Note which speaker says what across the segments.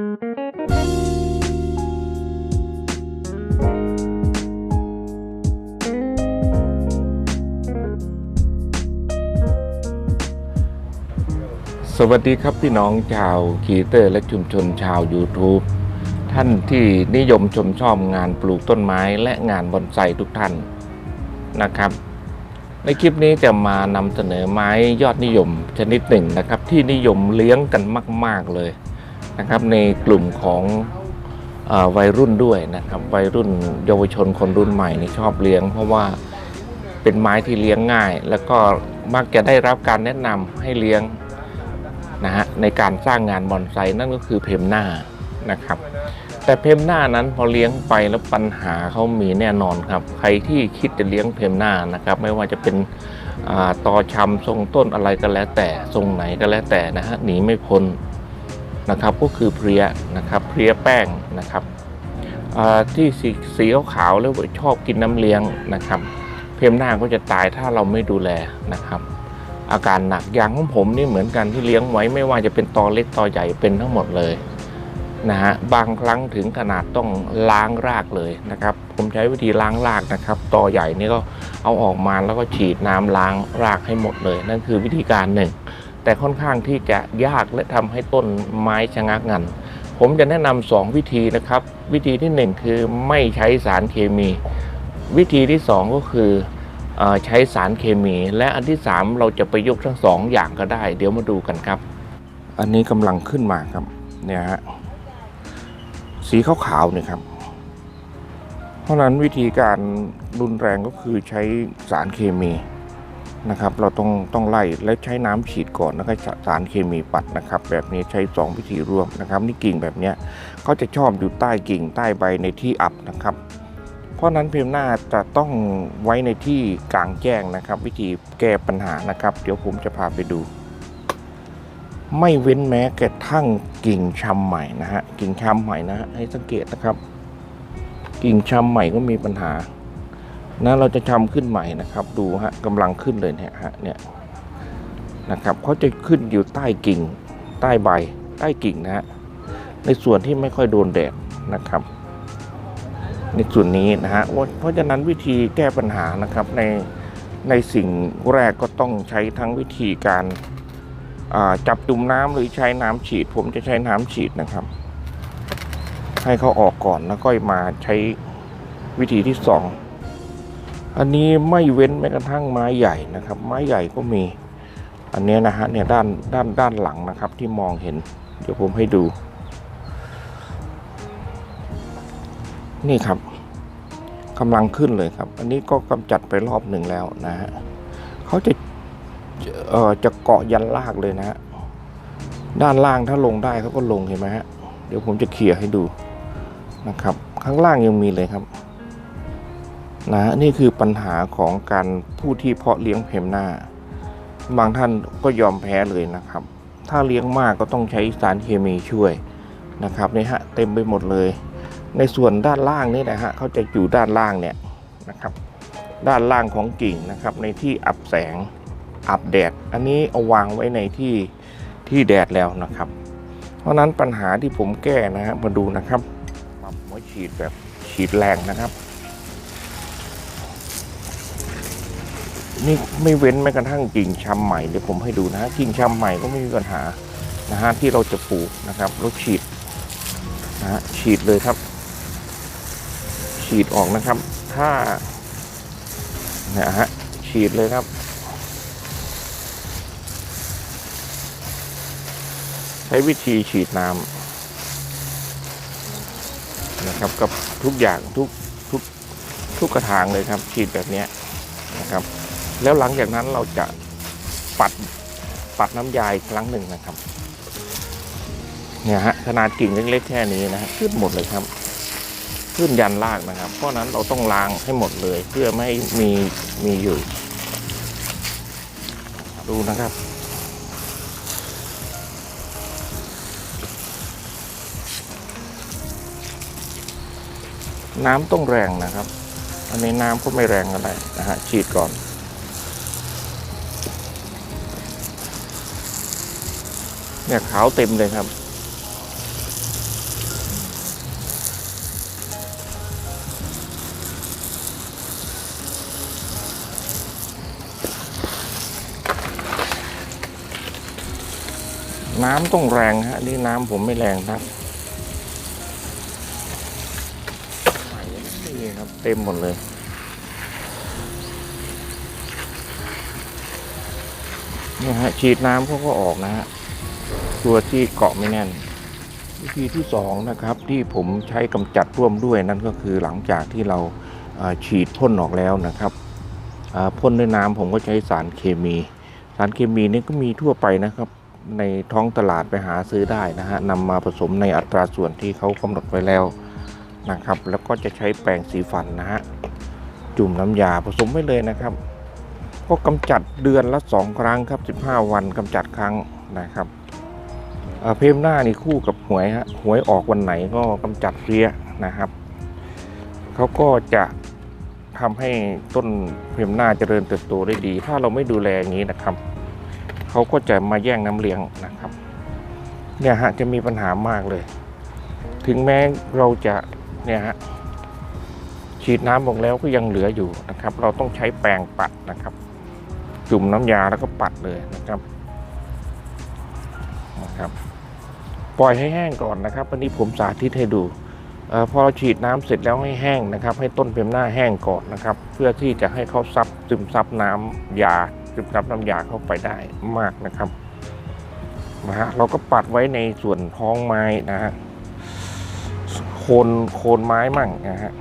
Speaker 1: สวัสดีครับพี่น้องชาวคีเตอร์และชุมชนชาว YouTube ท่านที่นิยมชมชอบงานปลูกต้นไม้และงานบอนไซทุกท่านนะครับ ในคลิปนี้จะมานำเสนอไม้ยอดนิยมชนิดหนึ่งนะครับ ที่นิยมเลี้ยงกันมาก ๆ เลย นะครับในกลุ่มของอวัยรุ่นด้วยนะครับวัยรุ่นเยาวชนคนรุ่นใหม่นี่ชอบเลี้ยง เพราะว่าเป็นไม้ที่เลี้ยงง่าย แล้วก็มักจะได้รับการแนะนำให้เลี้ยงนะฮะในการสร้างงานบอนไซนั่นก็คือเพมหน้านะครับ แต่เพมหน้านั้นพอเลี้ยงไปแล้วปัญหาเขามีแน่นอนครับ ใครที่คิดจะเลี้ยงเพมหน้านะครับ ไม่ว่าจะเป็นอาตอชำทรงต้นอะไรก็แล้วแต่ทรงไหนก็แล้วแต่นะฮะหนีไม่พ้น นะครับก็คือเพลียนะครับเพลียแป้งนะครับที่สีสีขาวๆแล้วชอบกินน้ำเลี้ยงนะครับเพมหน้าก็จะตายถ้าเราไม่ดูแลนะครับ อาการหนักอย่างของผมนี่เหมือนกันที่เลี้ยงไว้ไม่ว่าจะเป็นตอเล็กตอใหญ่เป็นทั้งหมดเลยนะฮะบางครั้งถึงขนาดต้องล้างรากเลยนะครับ ผมใช้วิธีล้างรากนะครับตอใหญ่นี่ก็เอาออกมาแล้วก็ฉีดน้ำล้างรากให้หมดเลย นั่นคือวิธีการหนึ่ง แต่ค่อนข้างที่จะยากและทำให้ต้นไม้ชะงักงัน ผมจะแนะนำสองวิธีนะครับ วิธีที่หนึ่งคือไม่ใช้สารเคมี วิธีที่สองก็คืออใช้สารเคมี และอันที่ 3 เราจะประยุกต์ทั้งสองอย่างก็ได้ เดี๋ยวมาดูกันครับ อันนี้กำลังขึ้นมาครับเนี่ยฮะสีขาวๆเนี่ยครับ เพราะฉะนั้นวิธีการรุนแรงก็คือใช้สารเคมี นะครับ เราต้องต้องไล่และใช้น้ำฉีดก่อนแล้วก็สารเคมีปัดนะครับ แบบนี้ใช้ 2 วิธีร่วมนะครับ นี่กิ่งแบบนี้เขาจะชอบอยู่ใต้กิ่งใต้ใบในที่อับนะครับ เพราะฉนั้นเพมหน้าจะต้องไว้ในที่กลางแจ้งนะครับ วิธีแก้ปัญหานะครับ เดี๋ยวผมจะพาไปดู ไม่เว้นแม้กระทั่งกิ่งชำใหม่นะฮะกิ่งชำใหม่นะฮะให้สังเกตนะครับ กิ่งชำใหม่ก็มีปัญหา นะเราจะชำขึ้นใหม่นะครับ ดูฮะกำลังขึ้นเลยเนี่ยฮะเนี่ยนะครับเขาจะขึ้นอยู่ใต้กิ่ง ใต้ใบ ใต้กิ่งนะฮะในส่วนที่ไม่ค่อยโดนแดดนะครับ ในส่วนนี้นะฮะเพราะฉะนั้นวิธีแก้ปัญหานะครับในในสิ่งแรกก็ต้องใช้ทั้งวิธีการาจับจุ่มน้ำหรือใช้น้ำฉีด ผมจะใช้น้ำฉีดนะครับ ให้เขาออกก่อนแล้วก็มาใช้วิธีที่สอง อันนี้ไม่เว้นแม้กระทั่งไม้ใหญ่นะครับ ไม้ใหญ่ก็มี อันนี้นะฮะเนี่ยด้านด้านด้านหลังนะครับที่มองเห็น เดี๋ยวผมให้ดู นี่ครับกำลังขึ้นเลยครับ อันนี้ก็กำจัดไปรอบหนึ่งแล้วนะฮะเขาจะเอ่อจะเกาะยันลากเลยนะฮะด้านล่างถ้าลงได้เขาก็ลงเห็นไหมฮะเดี๋ยวผมจะเขี่ยให้ดูนะครับ ข้างล่างยังมีเลยครับ นะนี่คือปัญหาของการผู้ที่เพาะเลี้ยงเพมหน้า บางท่านก็ยอมแพ้เลยนะครับ ถ้าเลี้ยงมากก็ต้องใช้สารเคมีช่วยนะครับนี่ฮะเต็มไปหมดเลย ในส่วนด้านล่างนี่นะฮะเขาจะอยู่ด้านล่างเนี่ยนะครับ ด้านล่างของกิ่งนะครับ ในที่อับแสงอับแดด อันนี้เอาวางไว้ในที่ที่แดดแล้วนะครับ เพราะฉะนั้นปัญหาที่ผมแก้นะฮะมาดูนะครับปรับหัวฉีดแบบฉีดแรงนะครับ นี่ไม่เว้นแม้กระทั่งกิ่งชำใหม่เดี๋ยวผมให้ดูนะฮะกิ่งชำใหม่ก็ไม่มีปัญหานะฮะที่เราจะปลูกนะครับเราฉีดนะฮะฉีดเลยครับ ฉีดออกนะครับ ถ้านี่ยฮะฉีดเลยครับใช้วิธีฉีดน้ำนะครับกับทุกอย่างทุกทุกทุกกระถางเลยครับ ฉีดแบบเนี้ยนะครับ แล้วหลังจากนั้นเราจะปัดปัดน้ำยาอีกครั้งหนึ่งนะครับ เนี่ยฮะขนาดกิ่งเล็กๆแค่นี้นะฮะขึ้นหมดเลยครับ ขึ้นยันลากนะครับ เพราะนั้นเราต้องล้างให้หมดเลย เพื่อไม่มีมีอยู่ ดูนะครับน้ำต้องแรงนะครับ อันนี้น้ำก็ไม่แรงอะไรนะฮะฉีดก่อน เนี่ยขาวเต็มเลยครับ น้ำต้องแรงฮะนี่น้ำผมไม่แรงครับนี่ครับ เต็มหมดเลยนี่ฮะฉีดน้ำเขาก็ออกนะฮะ ตัวที่เกาะไม่แน่น วิธีที่สองนะครับที่ผมใช้กำจัดร่วมด้วยนั่นก็คือหลังจากที่เราฉีดพ่นออกแล้วนะครับพ่นด้วยน้ำผมก็ใช้สารเคมี สารเคมีนี่ก็มีทั่วไปนะครับ ในท้องตลาดไปหาซื้อได้นะฮะนำมาผสมในอัตราส่วนที่เขากำหนดไว้แล้วนะครับ แล้วก็จะใช้แปรงสีฟันนะฮะจุ่มน้ำยาผสมไว้เลยนะครับ ก็กำจัดเดือนละสองครั้งครับ 15 วันกำจัดครั้งนะครับ เอ่อเพมหน้านี่คู่กับหวยฮะหวยออกวันไหนก็กำจัดเพลี้ยนะครับเขาก็จะทำให้ต้นเพมหน้าเจริญเติบโตได้ดี ถ้าเราไม่ดูแลอย่างนี้นะครับเขาก็จะมาแย่งน้ำเลี้ยงนะครับเนี่ยฮะจะมีปัญหามากเลย ถึงแม้เราจะเนี่ยฮะฉีดน้ำออกแล้วก็ยังเหลืออยู่นะครับ เราต้องใช้แปรงปัดนะครับ จุ่มน้ำยาแล้วก็ปัดเลยนะครับนะครับ ปล่อยให้แห้งก่อนนะครับวันนี้ผมสาธิตให้ดูอพอเราฉีดน้ำเสร็จแล้วให้แห้งนะครับ ให้ต้นเพมหน้าแห้งก่อนนะครับ เพื่อที่จะให้เขาซับซึมซับน้ำยาซึมซับน้ำยาเข้าไปได้มากนะครับนะฮะเราก็ปัดไว้ในส่วนท้องไม้นะฮะโคนโคนไม้มั่งนะฮะ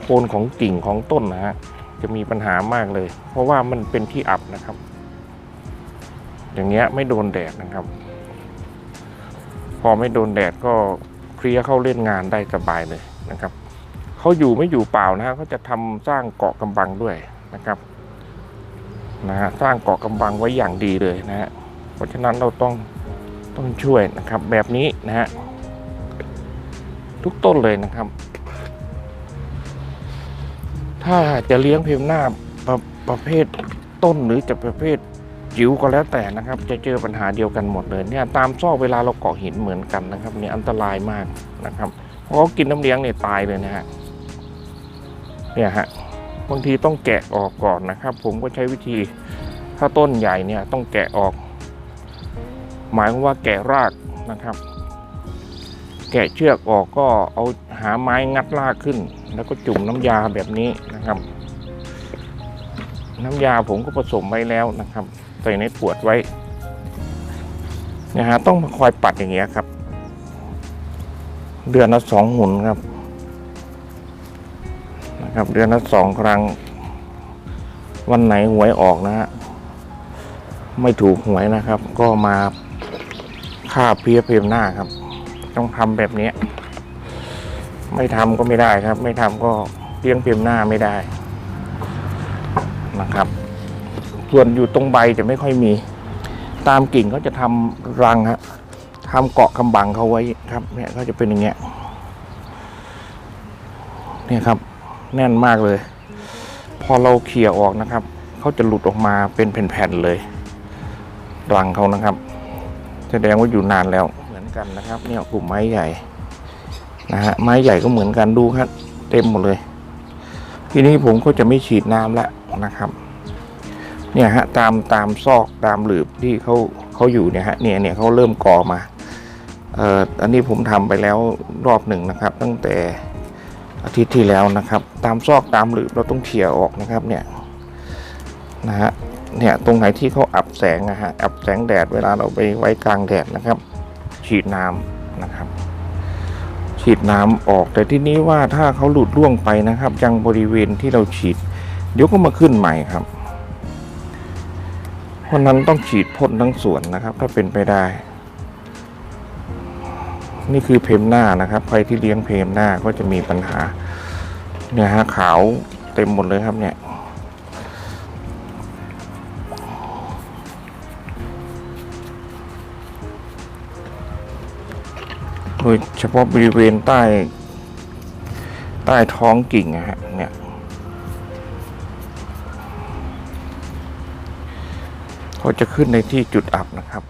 Speaker 1: โคนของกิ่งของต้นนะฮะจะมีปัญหามากเลย เพราะว่ามันเป็นที่อับนะครับ อย่างเงี้ยไม่โดนแดดนะครับ อไม่โดนแดดก็เคลียร์เข้าเล่นงานได้สบายเลยนะครับเขาอยู่ไม่อยู่เปล่านะฮะเขาจะทำสร้างเกาะกำบังด้วยนะครับนะฮะสร้างเกาะกำบังไว้อย่างดีเลยนะฮะเพราะฉะนั้นเราต้องต้องช่วยนะครับ แบบนี้นะฮะทุกต้นเลยนะครับ ถ้าจะเลี้ยงเพมหน้าประประเภทต้นหรือจะประเภท จิ๋วก็แล้วแต่นะครับ จะเจอปัญหาเดียวกันหมดเลยเนี่ยตามซอกเวลาเราเกาะหินเหมือนกันนะครับเนี่ยอันตรายมากนะครับเพราะเขากินน้ำเลี้ยงเนี่ยตายเลยนะฮะเนี่ยฮะบางทีต้องแกะออกก่อนนะครับ ผมก็ใช้วิธีถ้าต้นใหญ่เนี่ยต้องแกะออก หมายว่าแกะรากนะครับ แกะเชือกออกก็เอาหาไม้งัดรากขึ้น แล้วก็จุ่มน้ำยาแบบนี้นะครับ น้ำยาผมก็ผสมไว้แล้วนะครับ ส่ในขวดไว้นะฮะต้องคอยปัดอย่างเงี้ยครับ เดือนละสองหุนครับนะครับ เดือนละสองครั้ง วันไหนหวยออกนะฮะไม่ถูกหวยนะครับ ก็มาค่าเพียเพมหน้าครับ ต้องทำแบบนี้ ไม่ทำก็ไม่ได้ครับ ไม่ทำก็เลี้ยงเพียมหน้าไม่ได้นะครับ ส่วนอยู่ตรงใบจะไม่ค่อยมี ตามกิ่งเขาจะทำรังฮะทำเกาะกำบังเขาไว้ครับ เนี่ยเขาจะเป็นอย่างเงี้ยเนี่ยครับ แน่นมากเลย พอเราเขี่ยออกนะครับเขาจะหลุดออกมาเป็นแผ่นๆเลยรังเขานะครับ แสดงว่าอยู่นานแล้วเหมือนกันนะครับ เนี่ยกลุ่มไม้ใหญ่นะฮะไม้ใหญ่ก็เหมือนกันดูครับ เต็มหมดเลย ทีนี้ผมก็จะไม่ฉีดน้ำแล้วนะครับ เนี่ยฮะตามตามซอกตามหลืบที่เขาเขาอยู่เนี่ยฮะเนี่ยเนี่ยเขาเริ่มก่อมาเอ่ออันนี้ผมทำไปแล้วรอบหนึ่งนะครับ ตั้งแต่อาทิตย์ที่แล้วนะครับ ตามซอกตามหลืบเราต้องเขี่ยออกนะครับเนี่ยนะฮะเนี่ยตรงไหนที่เขาอับแสงนะฮะอับแสงแดดเวลาเราไปไว้กลางแดดนะครับ ฉีดน้ำนะครับ ฉีดน้ำออกแต่ที่นี้ว่าถ้าเขาหลุดร่วงไปนะครับยังบริเวณที่เราฉีดเดี๋ยวก็มาขึ้นใหม่ครับ เพราะนั้นต้องฉีดพ่นทั้งสวนนะครับ ถ้าเป็นไปได้ นี่คือเพมหน้านะครับ ใครที่เลี้ยงเพมหน้าก็จะมีปัญหา เนี่ยฮะขาวเต็มหมดเลยครับเนี่ยโดยเฉพาะบริเวณใต้ ใต้ท้องกิ่งนะฮะเนี่ย ก็จะขึ้นในที่จุดอับนะครับ